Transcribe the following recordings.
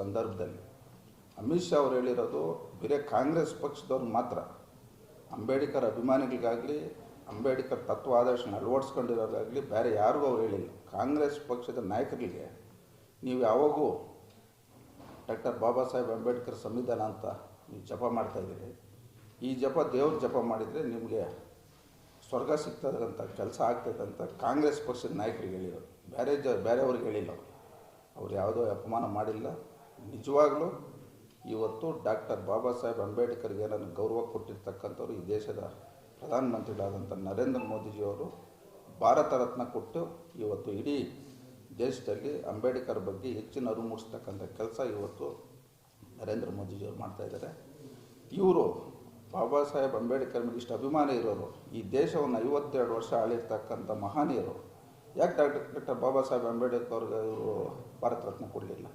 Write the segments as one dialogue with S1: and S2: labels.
S1: ಸಂದರ್ಭದಲ್ಲಿ ಅಮಿತ್ ಶಾ ಅವ್ರು ಹೇಳಿರೋದು ಬೇರೆ ಕಾಂಗ್ರೆಸ್ ಪಕ್ಷದವ್ರು ಮಾತ್ರ. ಅಂಬೇಡ್ಕರ್ ಅಭಿಮಾನಿಗಳಿಗಾಗಲಿ, ಅಂಬೇಡ್ಕರ್ ತತ್ವ ಆದರ್ಶನ ಅಳವಡಿಸ್ಕೊಂಡಿರೋರಿಗಾಗಲಿ ಬೇರೆ ಯಾರಿಗೂ ಅವ್ರು ಹೇಳಿಲ್ಲ. ಕಾಂಗ್ರೆಸ್ ಪಕ್ಷದ ನಾಯಕರಿಗೆ ನೀವು ಯಾವಾಗೂ ಡಾಕ್ಟರ್ ಬಾಬಾ ಸಾಹೇಬ್ ಅಂಬೇಡ್ಕರ್ ಸಂವಿಧಾನ ಅಂತ ನೀವು ಜಪ ಮಾಡ್ತಾಯಿದ್ದೀರಿ ಈ ಜಪ ದೇವ್ರ ಜಪ ಮಾಡಿದರೆ ನಿಮಗೆ ಸ್ವರ್ಗ ಸಿಗ್ತದಂತ, ಕೆಲಸ ಆಗ್ತದೆ ಅಂತ ಕಾಂಗ್ರೆಸ್ ಪಕ್ಷದ ನಾಯಕರಿಗೆ ಹೇಳಿರೋರು ಬೇರೆ ಜ, ಬೇರೆಯವ್ರಿಗೆ ಹೇಳಿಲ್ಲ ಅವರು. ಅವ್ರು ಯಾವುದೋ ಅಪಮಾನ ಮಾಡಿಲ್ಲ. ನಿಜವಾಗ್ಲೂ ಇವತ್ತು ಡಾಕ್ಟರ್ ಬಾಬಾ ಸಾಹೇಬ್ ಅಂಬೇಡ್ಕರ್ಗೆ ಏನಾದ್ರು ಗೌರವ ಕೊಟ್ಟಿರ್ತಕ್ಕಂಥವ್ರು ಈ ದೇಶದ ಪ್ರಧಾನಮಂತ್ರಿಗಳಾದಂಥ ನರೇಂದ್ರ ಮೋದಿಜಿಯವರು ಭಾರತ ರತ್ನ ಕೊಟ್ಟು ಇವತ್ತು ಇಡೀ ದೇಶದಲ್ಲಿ ಅಂಬೇಡ್ಕರ್ ಬಗ್ಗೆ ಹೆಚ್ಚಿನ ಅರಿವು ಮೂಡಿಸ್ತಕ್ಕಂಥ ಕೆಲಸ ಇವತ್ತು ನರೇಂದ್ರ ಮೋದಿಜಿಯವರು ಮಾಡ್ತಾಯಿದ್ದಾರೆ ಇವರು ಬಾಬಾ ಸಾಹೇಬ್ ಅಂಬೇಡ್ಕರ್ ಮೇಲೆ ಇಷ್ಟು ಅಭಿಮಾನ ಇರೋರು, ಈ ದೇಶವನ್ನು ಐವತ್ತೆರಡು ವರ್ಷ ಆಳಿರ್ತಕ್ಕಂಥ ಮಹಾನೀಯರು, ಯಾಕೆ ಡಾಕ್ಟರ್ ಡಾಕ್ಟರ್ ಬಾಬಾ ಸಾಹೇಬ್ ಅಂಬೇಡ್ಕರ್ ಅವ್ರಿಗೆ ಇವರು ಭಾರತ ರತ್ನ ಕೊಡಲಿಲ್ಲ?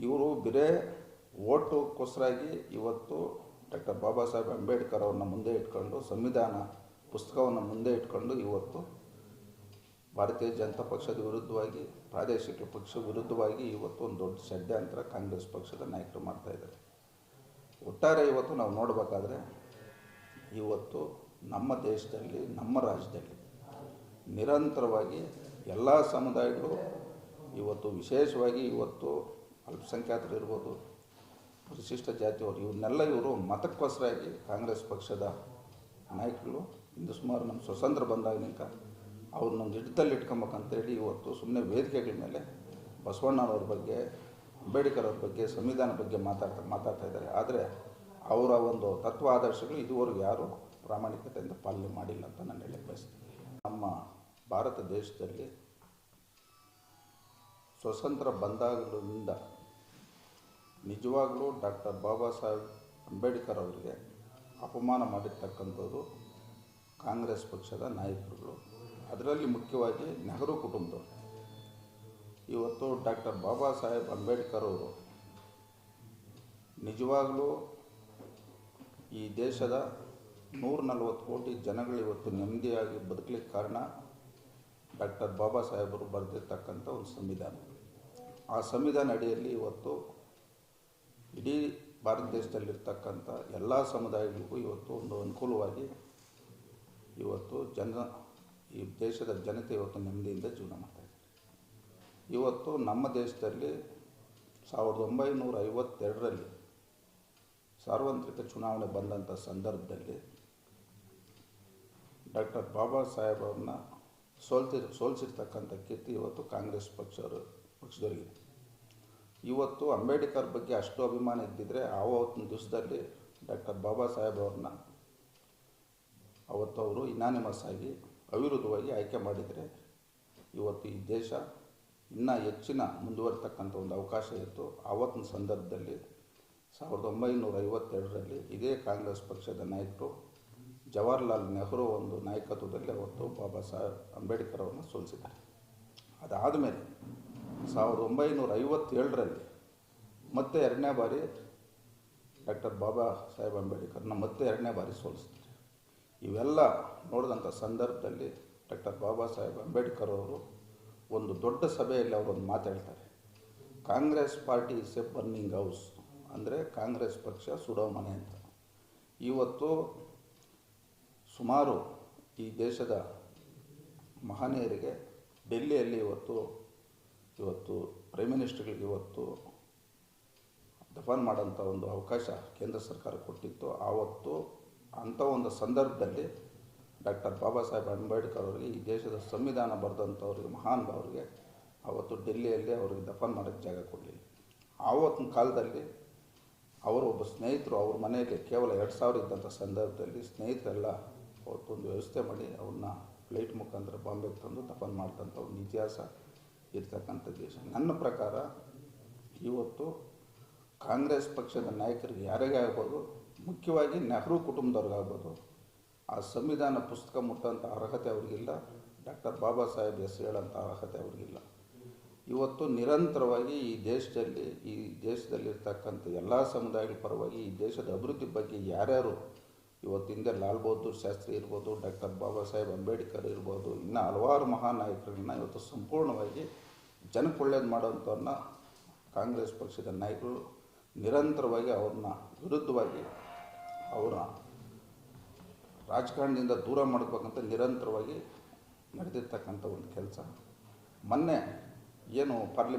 S1: ಇವರು ಬರೇ ಓಟುಗೋಸ್ಕರಾಗಿ ಇವತ್ತು ಡಾಕ್ಟರ್ ಬಾಬಾ ಸಾಹೇಬ್ ಅಂಬೇಡ್ಕರ್ ಅವ್ರನ್ನ ಮುಂದೆ ಇಟ್ಕೊಂಡು ಸಂವಿಧಾನ ಪುಸ್ತಕವನ್ನು ಮುಂದೆ ಇಟ್ಕೊಂಡು ಇವತ್ತು ಭಾರತೀಯ ಜನತಾ ಪಕ್ಷದ ವಿರುದ್ಧವಾಗಿ, ಪ್ರಾದೇಶಿಕ ಪಕ್ಷ ವಿರುದ್ಧವಾಗಿ ಇವತ್ತು ಒಂದು ದೊಡ್ಡ ಷಡ್ಯಂತ್ರ ಕಾಂಗ್ರೆಸ್ ಪಕ್ಷದ ನಾಯಕರು ಮಾಡ್ತಾಯಿದ್ದಾರೆ ಒಟ್ಟಾರೆ ಇವತ್ತು ನಾವು ನೋಡಬೇಕಾದ್ರೆ ಇವತ್ತು ನಮ್ಮ ದೇಶದಲ್ಲಿ, ನಮ್ಮ ರಾಜ್ಯದಲ್ಲಿ ನಿರಂತರವಾಗಿ ಎಲ್ಲ ಸಮುದಾಯಗಳು ಇವತ್ತು ವಿಶೇಷವಾಗಿ ಇವತ್ತು ಅಲ್ಪಸಂಖ್ಯಾತರು ಇರ್ಬೋದು, ಪರಿಶಿಷ್ಟ ಜಾತಿಯವರು, ಇವನ್ನೆಲ್ಲ ಇವರು ಮತಕ್ಕೋಸ್ಕರಾಗಿ ಕಾಂಗ್ರೆಸ್ ಪಕ್ಷದ ನಾಯಕರು ಇಂದು ಸುಮಾರು ನಮ್ಮ ಸ್ವತಂತ್ರ ಬಂದಾಗಿನಿಂದ ಅವ್ರು ನಮ್ಮ ಹಿಡಿತಲ್ಲಿ ಇಟ್ಕೊಬೇಕಂತೇಳಿ ಇವತ್ತು ಸುಮ್ಮನೆ ವೇದಿಕೆಗಳ ಮೇಲೆ ಬಸವಣ್ಣನವ್ರ ಬಗ್ಗೆ, ಅಂಬೇಡ್ಕರ್ ಅವ್ರ ಬಗ್ಗೆ ಸಂವಿಧಾನ ಬಗ್ಗೆ ಮಾತಾಡ್ತಾ ಮಾತಾಡ್ತಾ ಇದ್ದಾರೆ. ಆದರೆ ಅವರ ಒಂದು ತತ್ವ ಆದರ್ಶಗಳು ಇದುವರೆಗೂ ಯಾರು ಪ್ರಾಮಾಣಿಕತೆಯಿಂದ ಪಾಲನೆ ಮಾಡಿಲ್ಲ ಅಂತ ನಾನು ಹೇಳಕ್ಕೆ ಬಯಸ್ತೀನಿ. ನಮ್ಮ ಭಾರತ ದೇಶದಲ್ಲಿ ಸ್ವತಂತ್ರ ಬಂದಾಗಲಿಂದ ನಿಜವಾಗಲೂ ಡಾಕ್ಟರ್ ಬಾಬಾ ಸಾಹೇಬ್ ಅಂಬೇಡ್ಕರ್ ಅವರಿಗೆ ಅಪಮಾನ ಮಾಡಿರ್ತಕ್ಕಂಥದ್ದು ಕಾಂಗ್ರೆಸ್ ಪಕ್ಷದ ನಾಯಕರುಗಳು. ಅದರಲ್ಲಿ ಮುಖ್ಯವಾಗಿ ನೆಹರು ಕುಟುಂಬದವರು. ಇವತ್ತು ಡಾಕ್ಟರ್ ಬಾಬಾ ಸಾಹೇಬ್ ಅಂಬೇಡ್ಕರ್ ಅವರು ನಿಜವಾಗಲೂ ಈ ದೇಶದ ನೂರ ನಲವತ್ತು ಕೋಟಿ ಜನಗಳು ಇವತ್ತು ನೆಮ್ಮದಿಯಾಗಿ ಬದುಕಲಿಕ್ಕೆ ಕಾರಣ ಡಾಕ್ಟರ್ ಬಾಬಾ ಸಾಹೇಬರು ಬರೆದಿರ್ತಕ್ಕಂಥ ಒಂದು ಸಂವಿಧಾನ. ಆ ಸಂವಿಧಾನ ಅಡಿಯಲ್ಲಿ ಇವತ್ತು ಇಡೀ ಭಾರತ ದೇಶದಲ್ಲಿರ್ತಕ್ಕಂಥ ಎಲ್ಲ ಸಮುದಾಯಗಳಿಗೂ ಇವತ್ತು ಒಂದು ಅನುಕೂಲವಾಗಿ ಇವತ್ತು ಜನ, ಈ ದೇಶದ ಜನತೆ ಇವತ್ತು ನೆಮ್ಮದಿಯಿಂದ ಜೀವನ ಮಾಡ್ತಾಯಿದ್ದಾರೆ ಇವತ್ತು ನಮ್ಮ ದೇಶದಲ್ಲಿ ಸಾವಿರದ ಒಂಬೈನೂರ ಐವತ್ತೆರಡರಲ್ಲಿ ಸಾರ್ವತ್ರಿಕ ಚುನಾವಣೆ ಬಂದಂಥ ಸಂದರ್ಭದಲ್ಲಿ ಡಾಕ್ಟರ್ ಬಾಬಾ ಸಾಹೇಬ್ ಅವ್ರನ್ನ ಸೋಲ್ತಿ, ಸೋಲಿಸಿರ್ತಕ್ಕಂಥ ಕೀರ್ತಿ ಇವತ್ತು ಕಾಂಗ್ರೆಸ್ ಪಕ್ಷವರು ಪಕ್ಷದವರಿಗಿದೆ ಇವತ್ತು ಅಂಬೇಡ್ಕರ್ ಬಗ್ಗೆ ಅಷ್ಟು ಅಭಿಮಾನ ಇದ್ದಿದ್ದರೆ ಆವತ್ತಿನ ದಿವಸದಲ್ಲಿ ಡಾಕ್ಟರ್ ಬಾಬಾ ಸಾಹೇಬ್ ಅವ್ರನ್ನ ಅವತ್ತು ಅವರು ಇನಾನಿಮಸ್ ಆಗಿ ಅವಿರುದ್ಧವಾಗಿ ಆಯ್ಕೆ ಮಾಡಿದರೆ ಇವತ್ತು ಈ ದೇಶ ಇನ್ನೂ ಹೆಚ್ಚಿನ ಮುಂದುವರಿತಕ್ಕಂಥ ಒಂದು ಅವಕಾಶ ಇತ್ತು. ಆವತ್ತಿನ ಸಂದರ್ಭದಲ್ಲಿ ಸಾವಿರದ ಒಂಬೈನೂರ ಐವತ್ತೆರಡರಲ್ಲಿ ಇದೇ ಕಾಂಗ್ರೆಸ್ ಪಕ್ಷದ ನಾಯಕರು ಜವಾಹರ್ಲಾಲ್ ನೆಹರು ಒಂದು ನಾಯಕತ್ವದಲ್ಲಿ ಅವತ್ತು ಬಾಬಾ ಸಾಹೇಬ್ ಅಂಬೇಡ್ಕರ್ ಅವರನ್ನು ಸೋಲಿಸಿದ್ದಾರೆ. ಅದಾದ ಮೇಲೆ ಸಾವಿರದ ಒಂಬೈನೂರ ಐವತ್ತೇಳರಲ್ಲಿ ಮತ್ತೆ ಎರಡನೇ ಬಾರಿ ಡಾಕ್ಟರ್ ಬಾಬಾ ಸಾಹೇಬ್ ಅಂಬೇಡ್ಕರ್ನ ಮತ್ತೆ ಎರಡನೇ ಬಾರಿ ಸೋಲಿಸ್ತಾರೆ ಇವೆಲ್ಲ ನೋಡಿದಂಥ ಸಂದರ್ಭದಲ್ಲಿ ಡಾಕ್ಟರ್ ಬಾಬಾ ಸಾಹೇಬ್ ಅಂಬೇಡ್ಕರ್ ಅವರು ಒಂದು ದೊಡ್ಡ ಸಭೆಯಲ್ಲಿ ಅವರೊಂದು ಮಾತಾಡ್ತಾರೆ Congress party is a burning house ಅಂದರೆ ಕಾಂಗ್ರೆಸ್ ಪಕ್ಷ ಸುಡೋ ಮನೆ ಅಂತ. ಇವತ್ತು ಸುಮಾರು ಈ ದೇಶದ ಮಹನೀಯರಿಗೆ ಡೆಲ್ಲಿಯಲ್ಲಿ ಇವತ್ತು ಇವತ್ತು ಪ್ರೈಮ್ ಮಿನಿಸ್ಟರ್ಗಳಿಗೆ ಇವತ್ತು ದಫನ್ ಮಾಡೋಂಥ ಒಂದು ಅವಕಾಶ ಕೇಂದ್ರ ಸರ್ಕಾರ ಕೊಟ್ಟಿತ್ತು. ಆವತ್ತು ಅಂಥ ಒಂದು ಸಂದರ್ಭದಲ್ಲಿ ಡಾಕ್ಟರ್ ಬಾಬಾ ಸಾಹೇಬ್ ಅಂಬೇಡ್ಕರ್ ಅವರಿಗೆ, ಈ ದೇಶದ ಸಂವಿಧಾನ ಬರೆದಂಥವ್ರಿಗೆ ಮಹಾನ್ ಅವರಿಗೆ ಅವತ್ತು ಡೆಲ್ಲಿಯಲ್ಲಿ ಅವರಿಗೆ ದಫನ್ ಮಾಡೋಕ್ಕೆ ಜಾಗ ಕೊಡಲಿಲ್ಲ. ಆವತ್ತಿನ ಕಾಲದಲ್ಲಿ ಅವರು ಒಬ್ಬ ಸ್ನೇಹಿತರು, ಅವ್ರ ಮನೆಯಲ್ಲಿ ಕೇವಲ ಎರಡು ಸಾವಿರ ಇದ್ದಂಥ ಸಂದರ್ಭದಲ್ಲಿ ಸ್ನೇಹಿತರೆಲ್ಲ ಅವತ್ತೊಂದು ವ್ಯವಸ್ಥೆ ಮಾಡಿ ಅವ್ರನ್ನ ಫ್ಲೈಟ್ ಮುಖಾಂತರ ಬಾಂಬೆಗೆ ತಂದು ದಫನ್ ಮಾಡಿದಂಥ ಒಂದು ಇತಿಹಾಸ ಇರ್ತಕ್ಕಂಥ ದೇಶ. ನನ್ನ ಪ್ರಕಾರ ಇವತ್ತು ಕಾಂಗ್ರೆಸ್ ಪಕ್ಷದ ನಾಯಕರಿಗೆ ಯಾರಿಗೆ ಆಗ್ಬೋದು, ಮುಖ್ಯವಾಗಿ ನೆಹರು ಕುಟುಂಬದವ್ರಿಗಾಗ್ಬೋದು ಆ ಸಂವಿಧಾನ ಪುಸ್ತಕ ಮುಟ್ಟಂಥ ಅರ್ಹತೆ ಅವ್ರಿಗಿಲ್ಲ, ಡಾಕ್ಟರ್ ಬಾಬಾ ಸಾಹೇಬ್ ಎಸ್ ಹೇಳೋಂಥ ಅರ್ಹತೆ ಅವ್ರಿಗಿಲ್ಲ. ಇವತ್ತು ನಿರಂತರವಾಗಿ ಈ ದೇಶದಲ್ಲಿ, ಈ ದೇಶದಲ್ಲಿರ್ತಕ್ಕಂಥ ಎಲ್ಲ ಸಮುದಾಯಗಳ ಪರವಾಗಿ ಈ ದೇಶದ ಅಭಿವೃದ್ಧಿ ಬಗ್ಗೆ ಯಾರ್ಯಾರು ಇವತ್ತಿಂದ ಲಾಲ್ ಬಹದ್ದೂರ್ ಶಾಸ್ತ್ರಿ ಇರ್ಬೋದು, ಡಾಕ್ಟರ್ ಬಾಬಾ ಸಾಹೇಬ್ ಅಂಬೇಡ್ಕರ್ ಇರ್ಬೋದು, ಇನ್ನೂ ಹಲವಾರು ಮಹಾನಾಯಕರನ್ನು ಇವತ್ತು ಸಂಪೂರ್ಣವಾಗಿ ಜನಕ್ಕೆ ಒಳ್ಳೇದು ಮಾಡೋಂಥವ್ರನ್ನ ಕಾಂಗ್ರೆಸ್ ಪಕ್ಷದ ನಾಯಕರು ನಿರಂತರವಾಗಿ ಅವ್ರನ್ನ ವಿರುದ್ಧವಾಗಿ ಅವರ ರಾಜಕಾರಣದಿಂದ ದೂರ ಮಾಡಬೇಕಂತ ನಿರಂತರವಾಗಿ ನಡೆದಿರ್ತಕ್ಕಂಥ ಒಂದು ಕೆಲಸ. ಮೊನ್ನೆ ಏನು ಪಾರ್ಲಿಮೆಂಟ್